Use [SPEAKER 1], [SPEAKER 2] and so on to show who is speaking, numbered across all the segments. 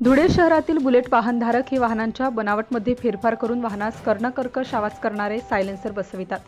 [SPEAKER 1] धुळे शहरातील बुलेट वाहनधारक हे वाहनांच्या बनावटमध्ये फेरफार करून वाहनास कर्णकर्कश आवाज करणारे सायलेन्सर बसवितात.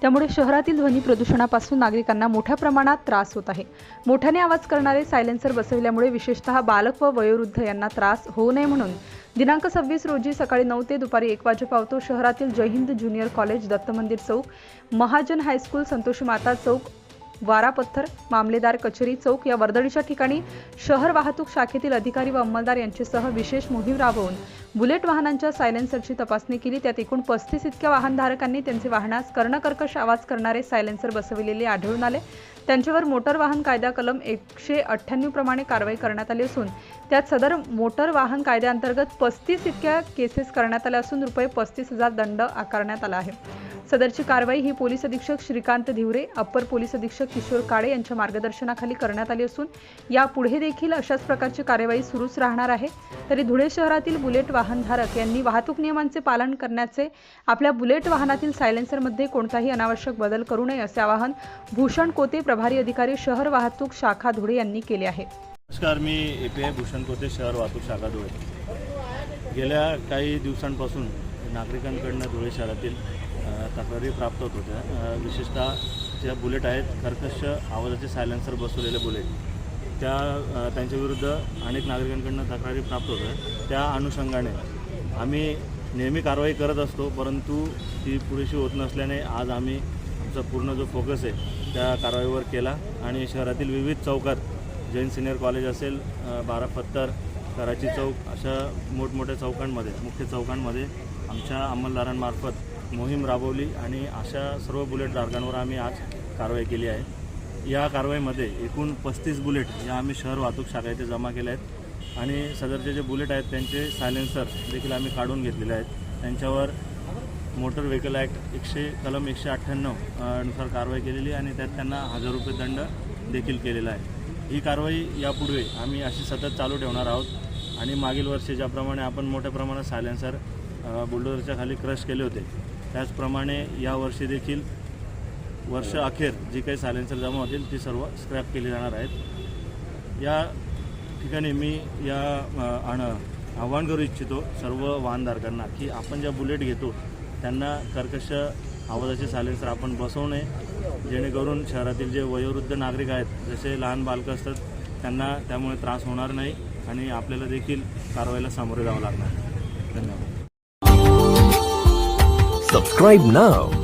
[SPEAKER 1] त्यामुळे शहरातील ध्वनी प्रदूषणापासून नागरिकांना मोठ्या प्रमाणात त्रास होत आहे. मोठ्याने आवाज करणारे सायलेन्सर बसविल्यामुळे विशेषतः बालक व वयोवृद्ध यांना त्रास होऊ नये म्हणून दिनांक सव्वीस रोजी सकाळी नऊ ते दुपारी एक वाजेपावतो शहरातील जयहिंद ज्युनियर कॉलेज दत्त मंदिर चौक महाजन हायस्कूल संतोषी माता चौक वारापत्थर मामलेदार कचेरी चौक या वर्दळीच्या ठिकाणी शहर वाहतूक शाखेतील अधिकारी व अंमलदार यांच्यासह विशेष मोहीम राबवून बुलेट वाहनांच्या सायलेन्सरची तपासणी केली. त्यात एकूण पस्तीस इतक्या वाहनधारकांनी त्यांचे वाहनास कर्णकर्कश आवाज करणारे सायलेन्सर बसविलेले आढळून आले. त्यांच्यावर मोटर वाहन कायदा कलम एकशे अठ्ठ्याण्णव प्रमाणे कारवाई करण्यात आली असून त्यात सदर मोटर वाहन कायद्याअंतर्गत पस्तीस इतक्या केसेस करण्यात आल्या असून रुपये पस्तीस हजार दंड आकारण्यात आला आहे. सदरची कारवाई ही पोलीस अधीक्षक श्रीकांत धिवरे अप्पर पोलीस अधीक्षक किशोर काळे यांच्या मार्गदर्शनाखाली करण्यात आली असून यापुढे देखील अशाच प्रकारची कार्यवाही सुरूच राहणार आहे. तरी धुळे शहरातील बुलेट वाहन वाहनधारक यांनी वाहतूक नियमांचे पालन करण्याचे आपल्या बुलेट वाहनातील सायलेन्सरमध्ये कोणताही अनावश्यक बदल करू नये असे आवाहन भूषण कोते प्रभारी अधिकारी शहर वाहतूक शाखा धुळे यांनी केले आहे.
[SPEAKER 2] नमस्कार मी A P I Bhushan Kote शहर वाहतूक शाखा धुळे. गेल्या काही दिवसांपासून नागरिकांकडनं धुळे शहरातील तक्रारी प्राप्त होत होत्या. विशेषतः ज्या बुलेट आहेत कर्कश आवाजाचे सायलेन्सर बसवलेले बुलेट. त्या त्यांच्याविरुद्ध अनेक नागरिकांकडनं तक्रारी प्राप्त होत्या त्या अनुषंगाने आम्ही नेहमी कारवाई करत असतो परंतु ती पुरेशी होत नसल्याने आज आम्ही आमचा पूर्ण जो फोकस आहे त्या कारवाईवर केला. आणि शहरातील विविध चौकात जैन सिनियर कॉलेज असेल बारा पत्तर कराची चौक अशा मोठमोठ्या चौकांमध्ये मुख्य चौकांमध्ये आमच्या अंमलदारांमार्फत मोहीम राबवली आणि अशा सर्व बुलेट मार्गांवर आम्ही आज कारवाई केली आहे. या कारवाईमध्ये एकूण पस्तीस बुलेट या आम्ही शहर वाहतूक शाखा इथे जमा केल्या आहेत. आणि सदरचे जे बुलेट आहेत त्यांचे सायलेन्सर देखील आम्ही काढून घेतलेले आहेत. त्यांच्यावर मोटर व्हेकल ॲक्ट एकशे कलम एकशे अठ्ठ्याण्णवनुसार कारवाई केलेली आणि त्यात त्यांना हजार रुपये दंड देखील केलेला आहे. ही कारवाई यापुढे आम्ही अशी सतत चालू ठेवणार आहोत. आणि मागील वर्षी ज्याप्रमाणे आपण मोठ्या प्रमाणात सायलेन्सर बुलडोजरच्या खाली क्रश केले होते त्याचप्रमाणे यावर्षी देखील वर्ष अखेर जी काही सायलेन्सर जमा होतील ती सर्व स्क्रॅप केली जाणार आहेत. या ठिकाणी मी या अ, आव्हान करू इच्छितो सर्व वाहनधारकांना की आपण ज्या बुलेट घेतो त्यांना कर्कश आवाजाचे सायलेन्सर आपण बसवू नये. जेणेकरून शहरातील जे वयोवृद्ध नागरिक आहेत जसे लहान बालकं असतात त्यांना त्यामुळे त्रास होणार नाही आणि आपल्याला देखील कारवाईला सामोरे जावं लागणार. धन्यवाद.
[SPEAKER 3] Subscribe now